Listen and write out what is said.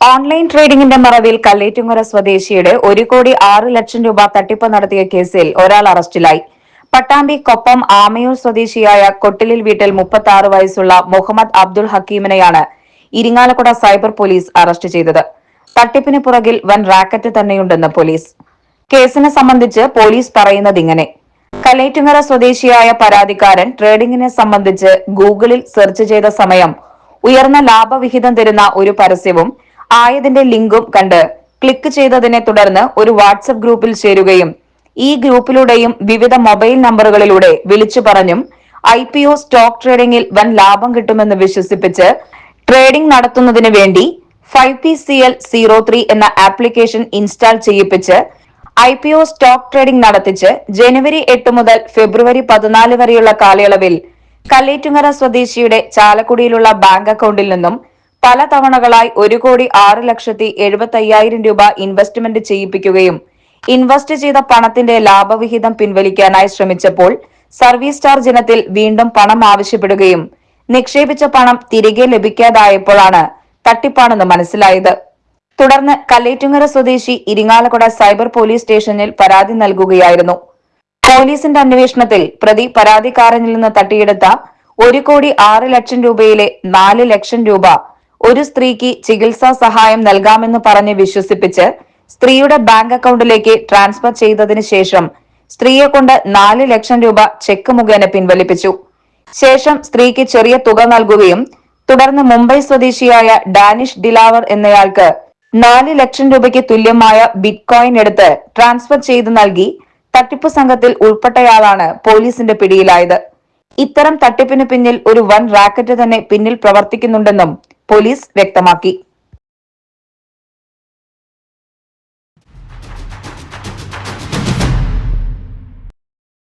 Online ട്രേഡിംഗിന്റെ മറവിൽ കല്ലേറ്റുങ്ങര സ്വദേശിയുടെ ഒരു കോടി ആറ് ലക്ഷം രൂപ തട്ടിപ്പ് നടത്തിയ കേസിൽ ഒരാൾ അറസ്റ്റിലായി. പട്ടാമ്പി കൊപ്പം ആമയൂർ സ്വദേശിയായ കൊട്ടിലിൽ വീട്ടിൽ മുപ്പത്തി ആറ് വയസ്സുള്ള മുഹമ്മദ് അബ്ദുൾ ഹക്കീമിനെയാണ് ഇരിങ്ങാലക്കുട സൈബർ പോലീസ് അറസ്റ്റ് ചെയ്തത്. തട്ടിപ്പിന് പുറകിൽ വൻ റാക്കറ്റ് തന്നെയുണ്ടെന്ന് പോലീസ്. കേസിനെ സംബന്ധിച്ച് പോലീസ് പറയുന്നത് ഇങ്ങനെ കലേറ്റുങ്ങര സ്വദേശിയായ പരാതിക്കാരൻ ട്രേഡിംഗിനെ സംബന്ധിച്ച് ഗൂഗിളിൽ സെർച്ച് ചെയ്ത സമയം ഉയർന്ന ലാഭവിഹിതം തരുന്ന ഒരു പരസ്യവും ആയതിന്റെ ലിങ്കും കണ്ട് ക്ലിക്ക് ചെയ്തതിനെ തുടർന്ന് ഒരു വാട്സപ്പ് ഗ്രൂപ്പിൽ ചേരുകയും ഈ ഗ്രൂപ്പിലൂടെയും വിവിധ മൊബൈൽ നമ്പറുകളിലൂടെ വിളിച്ചു പറഞ്ഞും ഐ പി ഒ സ്റ്റോക്ക് ട്രേഡിംഗിൽ വൻ ലാഭം കിട്ടുമെന്ന് വിശ്വസിപ്പിച്ച് ട്രേഡിംഗ് നടത്തുന്നതിന് വേണ്ടി five P C L zero three എന്ന ആപ്ലിക്കേഷൻ ഇൻസ്റ്റാൾ ചെയ്യിപ്പിച്ച് I P O stock trading നടത്തിച്ച് ജനുവരി എട്ട് മുതൽ ഫെബ്രുവരി പതിനാല് വരെയുള്ള കാലയളവിൽ കല്ലേറ്റുങ്ങര സ്വദേശിയുടെ ചാലക്കുടിയിലുള്ള ബാങ്ക് അക്കൗണ്ടിൽ നിന്നും പല തവണകളായി ഒരു കോടി ആറ് ലക്ഷത്തി എഴുപത്തി അയ്യായിരം രൂപ ഇൻവെസ്റ്റ്മെന്റ് ചെയ്യിപ്പിക്കുകയും ഇൻവെസ്റ്റ് ചെയ്ത പണത്തിന്റെ ലാഭവിഹിതം പിൻവലിക്കാനായി ശ്രമിച്ചപ്പോൾ സർവീസ് ചാർജ് ഇനത്തിൽ വീണ്ടും പണം ആവശ്യപ്പെടുകയും നിക്ഷേപിച്ച പണം തിരികെ ലഭിക്കാതായപ്പോഴാണ് തട്ടിപ്പാണെന്ന് മനസ്സിലായത്. തുടർന്ന് കല്ലേറ്റുങ്ങര സ്വദേശി ഇരിങ്ങാലക്കുട സൈബർ പോലീസ് സ്റ്റേഷനിൽ പരാതി നൽകുകയായിരുന്നു. പോലീസിന്റെ അന്വേഷണത്തിൽ പ്രതി പരാതിക്കാരനിൽ നിന്ന് തട്ടിയെടുത്ത ഒരു കോടി ആറ് ലക്ഷം രൂപയിലെ നാല് ലക്ഷം രൂപ ഒരു സ്ത്രീക്ക് ചികിത്സാ സഹായം നൽകാമെന്ന് പറഞ്ഞ് വിശ്വസിപ്പിച്ച് സ്ത്രീയുടെ ബാങ്ക് അക്കൗണ്ടിലേക്ക് ട്രാൻസ്ഫർ ചെയ്തതിനു ശേഷം സ്ത്രീയെ കൊണ്ട് നാല് ലക്ഷം രൂപ ചെക്ക് മുഖേന പിൻവലിപ്പിച്ചു. ശേഷം സ്ത്രീക്ക് ചെറിയ തുക നൽകുകയും തുടർന്ന് മുംബൈ സ്വദേശിയായ ഡാനിഷ് ഡിലാവർ എന്നയാൾക്ക് നാല് ലക്ഷം രൂപയ്ക്ക് തുല്യമായ ബിറ്റ്കോയിൻ എടുത്ത് ട്രാൻസ്ഫർ ചെയ്ത് നൽകി തട്ടിപ്പ് സംഘത്തിൽ ഉൾപ്പെട്ടയാളാണ് പോലീസിന്റെ പിടിയിലായത്. ഇത്തരം തട്ടിപ്പിന് പിന്നിൽ ഒരു വൻ റാക്കറ്റ് തന്നെ പിന്നിൽ പ്രവർത്തിക്കുന്നുണ്ടെന്നും പോലീസ് വ്യക്തമാക്കി.